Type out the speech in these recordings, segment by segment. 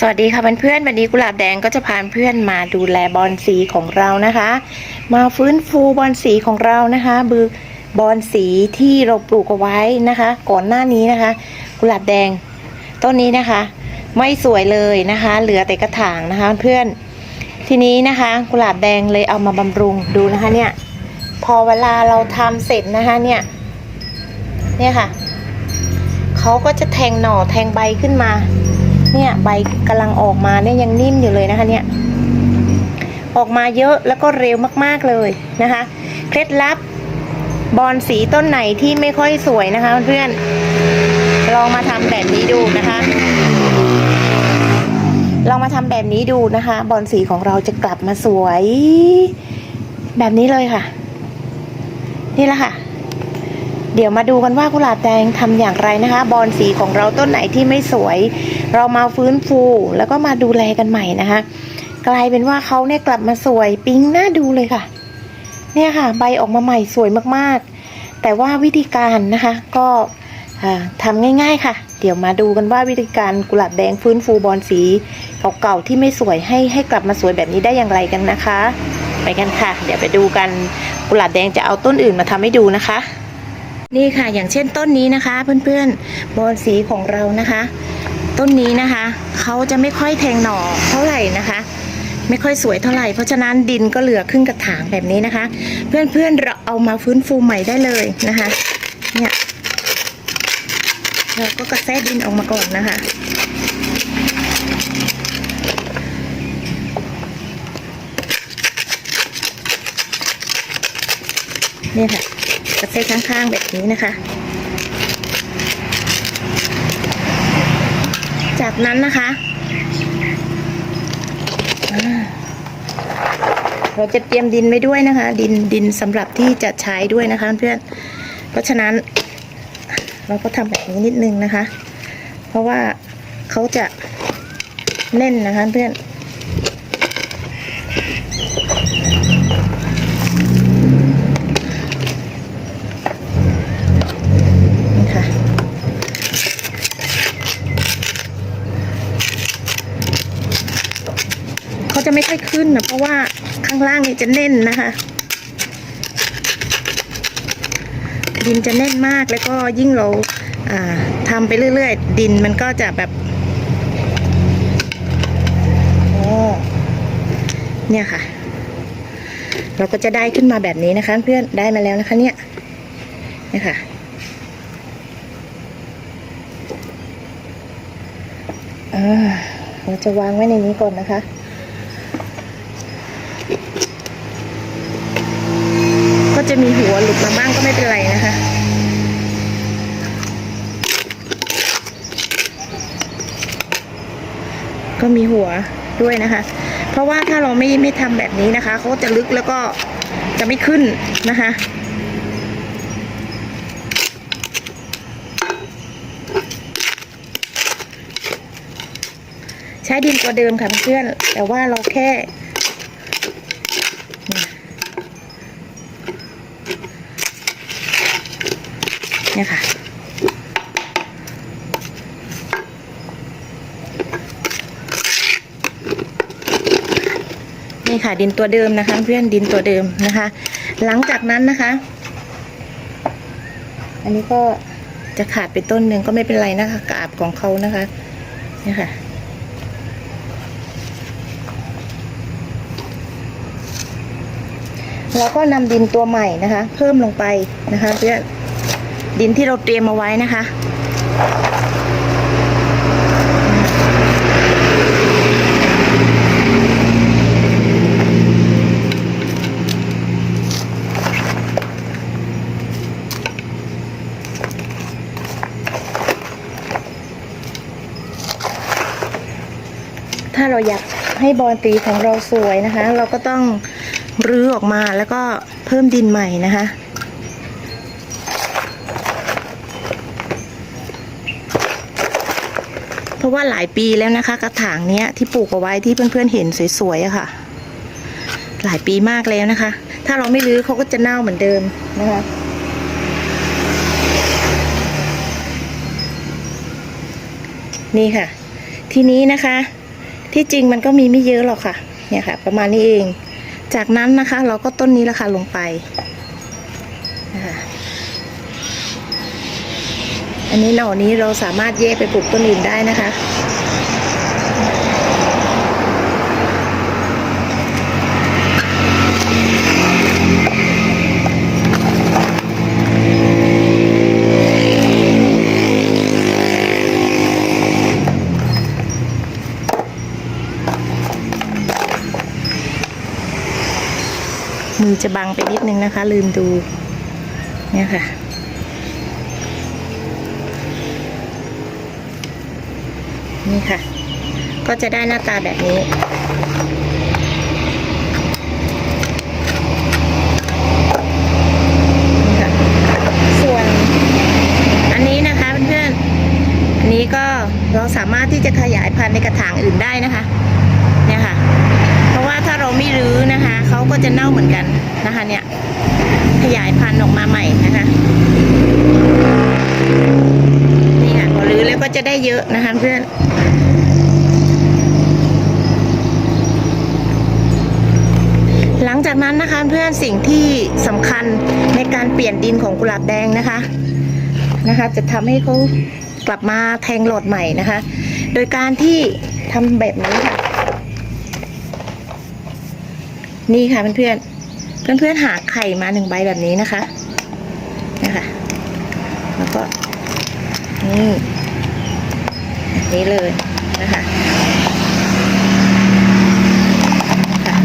สวัสดีค่ะเพื่อนๆวันนี้กุหลาบแดงก็จะพาเพื่อนมาดูแลบอนสีของเรานะคะ มาฟื้นฟูบอนสีของเรานะคะบือบอนสีที่เราปลูกเอาไว้นะคะ ก่อนหน้านี้นะคะ กุหลาบแดงต้นนี้นะคะ ไม่สวยเลยนะคะ เหลือแต่กระถางนะคะเพื่อนทีนี้นะคะ กุหลาบแดงเลยเอามาบำรุงดูนะคะเนี่ยพอเวลาเราทำเสร็จนะคะเนี่ยเนี่ยค่ะเขาก็จะแทงหน่อแทงใบขึ้นมา เนี่ยใบกำลังออกมาเนี่ยยังนิ่มอยู่เลยนะคะเนี่ยออกมาเยอะแล้วก็เร็วมากๆเลยนะคะ เคล็ดลับบอนสีต้นไหนที่ไม่ค่อยสวยนะคะ เพื่อนลองมาทำแบบนี้ดูนะคะลองมาทำแบบนี้ดูนะคะ บอนสีของเราจะกลับมาสวย แบบนี้เลยค่ะ นี่แหละค่ะ เดี๋ยวมาดูกันว่ากุหลาบแดงทำอย่างไรนะคะ บอนสีของเราต้นไหนที่ไม่สวย เรามาฟื้นฟูแล้วก็มาดูแลกันใหม่นะคะ กลายเป็นว่าเขาเนี่ยกลับมาสวยปิ๊งน่าดูเลยค่ะ เนี่ยค่ะ ใบออกมาใหม่สวยมากๆ แต่ว่าวิธีการนะคะ ก็อ่าทำง่าย ๆ ค่ะ เดี๋ยวมาดูกันว่าวิธีการกุหลาบแดงฟื้นฟูบอนสีเก่าๆที่ไม่สวยให้ให้กลับมาสวยแบบนี้ได้อย่างไรกันนะคะ ไปกันค่ะ เดี๋ยวไปดูกันกุหลาบแดงจะเอาต้นอื่นมาทำให้ดูนะคะ นี่ค่ะ อย่างเช่นต้นนี้นะคะ เพื่อนๆบอนสีของเรานะคะ ต้นนี้นะคะเขาจะไม่ค่อยแทงหน่อเท่าไหร่นะคะ ไม่ค่อยสวยเท่าไหร่เพราะฉะนั้นดินก็เหลือครึ่งกระถางแบบนี้นะคะ เพื่อนๆเราเอามาฟื้นฟูใหม่ได้เลยนะคะเนี่ยเราก็กระแทกดินออกมาก่อนนะคะเนี่ยค่ะ ระเซ็ข้างๆ แบบนี้นะคะ จากนั้นนะคะเราจะเตรียมดินไว้ด้วยนะคะ ดินดินสำหรับที่จะใช้ด้วยนะคะเพื่อนเพราะฉะนั้น เราก็ทำแบบนี้นิดนึงนะคะ เพราะว่าเขาจะแน่นนะคะเพื่อนค่ะ เขา จะไม่ค่อยขึ้นนะเพราะว่าข้างล่างนี่จะแน่นนะคะ ดินจะแน่นมากแล้วก็ยิ่งเราอ่าทำไปเรื่อยๆ ดินมันก็จะแบบโอ้เนี่ยค่ะ เราก็จะได้ขึ้นมาแบบนี้นะคะ เพื่อนได้มาแล้วนะคะเนี่ยเนี่ยค่ะเราจะวางไว้ในนี้ก่อนนะคะ ก็จะมีหัวหลุ ดมาบ้างก็ไม่เป็นไรนะคะ ก็มีหัวด้วยนะคะ เพราะว่าถ้าเราไม่ไม่ทำแบบนี้นะคะเขาก็จะลึกแล้วก็จะไม่ขึ้นนะคะใช้ดินตัวเดิมค่ะเพื่อน แต่ว่าเราแค่ เนี่ยค่ะ นี่ค่ะดินตัวเดิมนะคะ เพื่อนดินตัวเดิมนะคะ หลังจากนั้นนะคะ อันนี้ก็จะขาดไปต้นหนึ่งก็ไม่เป็นไรนะคะกาบของเขานะคะเนี่ยค่ะแล้วก็นำดินตัวใหม่นะคะ เพิ่มลงไปนะคะเพื่อน ดินที่เราเตรียมเอาไว้นะคะถ้าเราอยากให้บอลตีของเราสวยนะคะ เราก็ต้องรื้อออกมาแล้วก็เพิ่มดินใหม่นะคะ เพ ราะว่าหลายปีแล้วนะคะ กระถางเนี้ยที่ปลูกเอาไว้ที่เพื่อนๆเห็นสวยๆอะค่ะ หลายปีมากแล้วนะคะ ถ้าเราไม่รื้อเขาก็จะเน่าเหมือนเดิมนะคะนี่ค่ะ ทีนี้นะคะ ที่จริงมันก็มีไม่เยอะหรอกค่ะ เนี่ยค่ะ ประมาณนี้เอง จากนั้นนะคะ เราก็ต้นนี้ละค่ะลงไปนะคะ อันนี้หน่อนี้เราสามารถแยกไปปลูกต้นอื่นได้นะคะมือจะบังไปนิดนึงนะคะ ลืมดูเนี่ยค่ะ นี่ค่ะ ก็จะได้หน้าตาแบบนี้ค่ะ ส่วน อันนี้นะคะเพื่อนๆ อันนี้ก็เราสามารถที่จะขยายพันธุ์ในกระถางอื่นได้นะคะ เนี่ยค่ะ เพราะว่าถ้าเราไม่รื้อนะคะ เขาก็จะเน่าเหมือนกันนะคะ เนี่ย ขยายพันธุ์ออกมาใหม่นะคะ นี่ค่ะพอรื้อแล้วก็จะ ได้เยอะนะคะเพื่อนหลังจากนั้นนะคะเพื่อนสิ่งที่สำคัญในการเปลี่ยนดินของกุหลาบแดงนะคะนะคะ จะทำให้เขากลับมาแทงหลอดใหม่นะคะ โดยการที่ทำแบบนี้ค่ะ นี่ค่ะเพื่อนๆเพื่อนๆหาไข่มาหนึ่งใบแบบนี้นะคะนะคะ แล้วก็นี่ นี้เลยนะคะค่ะ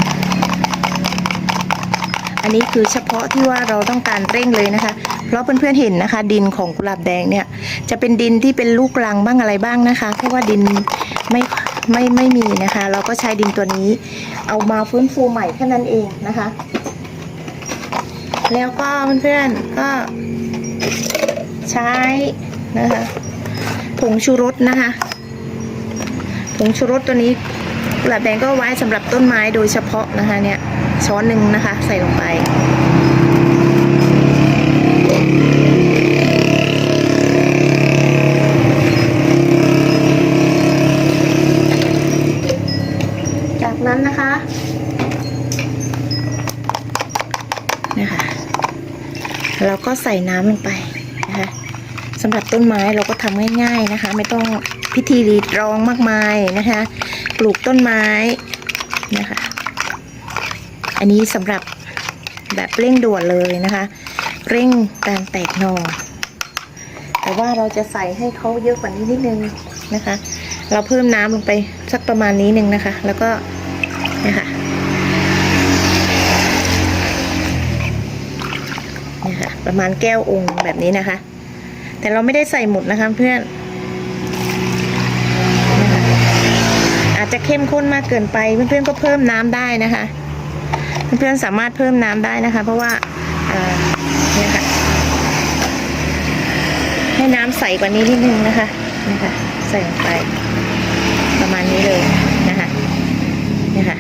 อันนี้คือเฉพาะที่ว่าเราต้องการเร่งเลยนะคะ เพราะเพื่อนๆเห็นนะคะ ดินของกุหลาบแดงเนี่ย จะเป็นดินที่เป็นลูกรังบ้างอะไรบ้างนะคะเพราะว่าดินไม่ไม่ไม่มีนะคะ เราก็ใช้ดินตัวนี้ เอามาฟื้นฟูใหม่แค่นั้นเองนะคะ แล้วก็เพื่อนๆก็ใช้นะคะผงชูรสนะคะ งชูรสตัวนี้กุหลาบแดงก็ไว้สำหรับต้นไม้โดยเฉพาะนะคะเนี่ยช้อนหนึ่งนะคะ ใส่ลงไปจากนั้นนะคะนะคะเราก็ใส่น้ำลงไปนะคะสำหรับต้นไม้เราก็ทำง่ายๆนะคะ ไม่ต้อง พิธีรีดรองมากมายนะคะ ปลูกต้นไม้นะคะ อันนี้สำหรับแบบเร่งด่วนเลยนะคะ เร่งการแตกหนอแต่ว่าเราจะใส่ให้เขาเยอะกว่านี้นิดนึงนะคะ เราเพิ่มน้ำลงไปสักประมาณนี้หนึ่งนะคะ แล้วก็นี่ยค่ะนี่ค่ะประมาณแก้วองค์แบบนี้นะคะ แต่เราไม่ได้ใส่หมดนะคะเพื่อนนะคะอา จะเข้มข้นมากเกินไป เพื่อนๆก็เพิ่มน้ำได้นะคะ เพื่อนๆสามารถเพิ่มน้ำได้นะคะ เพราะว่าเนี่ยค่ะ ให้น้ำใสกว่านี้นิดนึงนะคะนี่ค่ะใส่ลงไป ประมาณนี้เลยนะคะนี่ค่ะ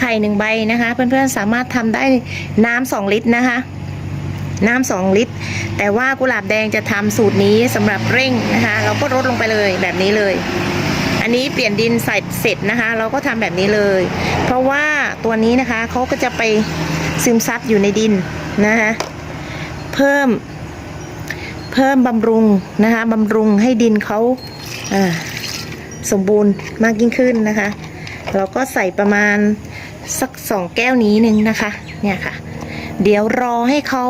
ไข่หนึ่งใบนะคะ เพื่อนๆสามารถทำได้น้ำสองลิตรนะคะ น้ำสองลิตร แต่ว่ากุหลาบแดงจะทำสูตรนี้สำหรับเร่งนะคะ เราก็ลดลงไปเลยแบบนี้เลย นนี้เปลี่ยนดินใส่เสร็จนะคะ เราก็ทำแบบนี้เลย เพราะว่าตัวนี้นะคะเขาก็จะไปซึมซับอยู่ในดินนะคะเพิ่มเพิ่มบำรุงนะคะบำรุงให้ดินเขาอ่าสมบูรณ์มากยิ่งขึ้นนะคะ เราก็ใส่ประมาณสักสองแก้วนี้หนึ่งนะคะเนี่ยค่ะ เดี๋ยวรอให้เขา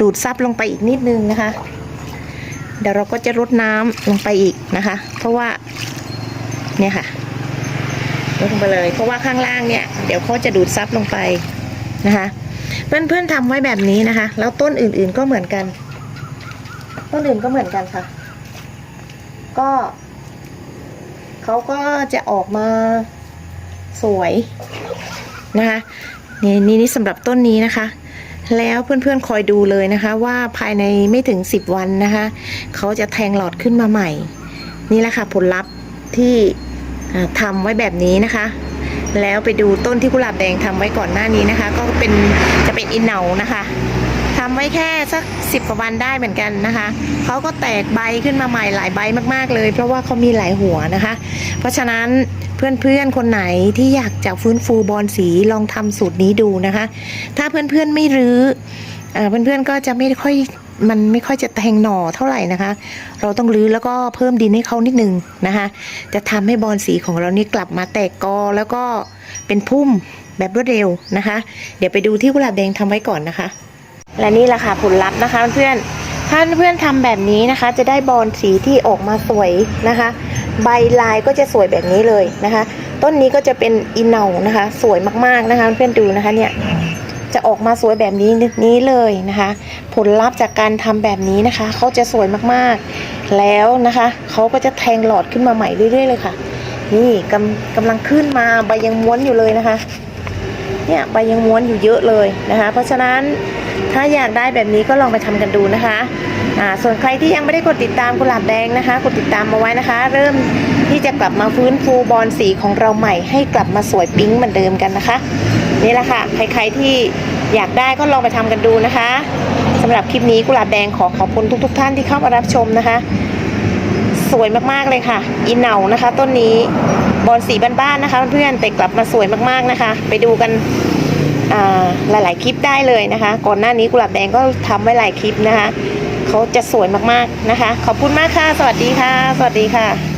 ดูดซับลงไปอีกนิดนึงนะคะ เดี๋ยวเราก็จะรดน้ำลงไปอีกนะคะ เพราะว่า เนี่ยค่ะลดลงไปเลย เพราะว่าข้างล่างเนี่ย เดี๋ยวเขาจะดูดซับลงไปนะคะเพื่อนๆทำไว้แบบนี้นะคะ แล้วต้นอื่นๆก็เหมือนกัน ต้นอื่นก็เหมือนกันค่ะ ก็เขาก็จะออกมาสวยนะคะนี่นี่นี่สำหรับต้นนี้นะคะ แล้วเพื่อนๆคอยดูเลยนะคะ ว่าภายในไม่ถึง 10 วันนะคะเขาจะแทงหลอดขึ้นมาใหม่ นี่แหละค่ะผลลัพธ์ที่ ทำไว้แบบนี้นะคะ แล้วไปดูต้นที่กุหลาบแดงทำไว้ก่อนหน้านี้นะคะ ก็เป็นจะเป็นอินเหนานะคะทำไว้แค่สักสิบกว่าวันได้เหมือนกันนะคะเขาก็แตกใบขึ้นมาใหม่หลายใบมากๆเลย เพราะว่าเขามีหลายหัวนะคะ เพราะฉะนั้นเพื่อนๆ คนไหนที่อยากจะฟื้นฟูบอลสีลองทำสูตรนี้ดูนะคะ ถ้าเพื่อนๆไม่รื้อ เพื่อนๆก็จะไม่ค่อยมันไม่ค่อยจะแทงหน่อเท่าไหร่นะคะ เราต้องรื้อแล้วก็เพิ่มดินให้เขานิดนึงนะคะ จะทำให้บอลสีของเรานี่กลับมาแตกกอแล้วก็เป็นพุ่มแบบรวดเร็วนะคะ เดี๋ยวไปดูที่กุหลาบแดงทำไว้ก่อนนะคะ และนี่แหละค่ะผลลัพธ์นะคะเพื่อนถ้าเพื่อนทำแบบนี้นะคะ จะได้บอลสีที่ออกมาสวยนะคะ ใบลายก็จะสวยแบบนี้เลยนะคะ ต้นนี้ก็จะเป็นอินเนานะคะ สวยมากๆนะคะ เพื่อนดูนะคะเนี่ย จะออกมาสวยแบบนี้นี้เลยนะคะ ผลลัพธ์จากการทำแบบนี้นะคะเขาจะสวยมากๆ แล้วนะคะเขาก็จะแทงหลอดขึ้นมาใหม่เรื่อยๆเลยค่ะ นี่กำกำลังขึ้นมาใบยังม้วนอยู่เลยนะคะ เนี่ยใบยังม้วนอยู่เยอะเลยนะคะ เพราะฉะนั้นถ้าอยากได้แบบนี้ก็ลองไปทำกันดูนะคะอ่าส่วนใครที่ยังไม่ได้กดติดตามกุหลาบแดงนะคะกดติดตามมาไว้นะคะ เริ่มที่จะกลับมาฟื้นฟูบอลสีของเราใหม่ให้กลับมาสวยปิ๊งเหมือนเดิมกันนะคะ นี่แหละค่ะ ใครๆที่อยากได้ก็ลองไปทำกันดูนะคะสำหรับคลิปนี้กุหลาบแดงขอขอบคุณทุก ๆท่านที่เข้ามารับชมนะคะ สวยมากๆเลยค่ะอินเหนานะคะ ต้นนี้บอลสีบ้านๆนะคะ เพื่อนแต่กลับมาสวยมากๆนะคะ ไปดูกันหลายๆคลิปได้เลยนะคะ ก่อนหน้านี้กุหลาบแดงก็ทำไว้หลายคลิปนะคะเขาจะสวยมากๆนะคะ ขอบคุณมากค่ะ สวัสดีค่ะ สวัสดีค่ะ